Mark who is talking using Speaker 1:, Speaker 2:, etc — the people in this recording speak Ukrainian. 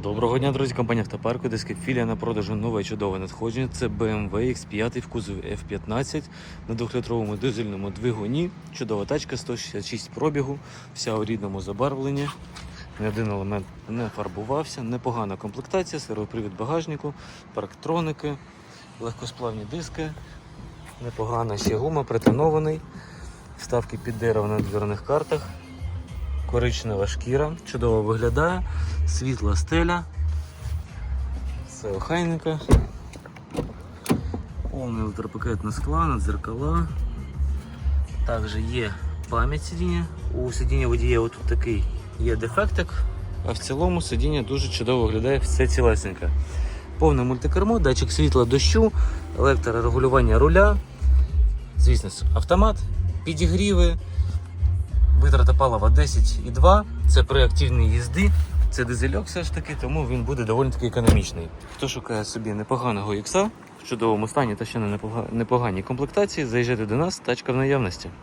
Speaker 1: Доброго дня, друзі, компанія Автопарку, диски філія на продажу нове чудове надходження. Це BMW X5 в кузові F15 на 2-літровому дизельному двигуні. Чудова тачка, 166 пробігу, вся у рідному забарвленні. Ні один елемент не фарбувався, непогана комплектація, сервопривід багажнику, парктроники, легкосплавні диски, непогана ще гума, притонований, вставки під дерево на дверних картах коричнева шкіра, чудово виглядає, світла стеля, все охайненько. Повний електропакетне скла, надзеркала. Також є пам'ять сидіння. У сидіння водія отут такий є дефектик, а в цілому сидіння дуже чудово виглядає все цілесеньке. Повне мультикермо, датчик світла дощу, електрорегулювання руля, звісно, автомат, підігріви, Витрата палива 10,2. Це при активній їзді. Це дизельок все ж таки, тому він буде доволі таки економічний. Хто шукає собі непоганого ікса в чудовому стані та ще на непога- непоганій комплектації, заїжджайте до нас, тачка в наявності.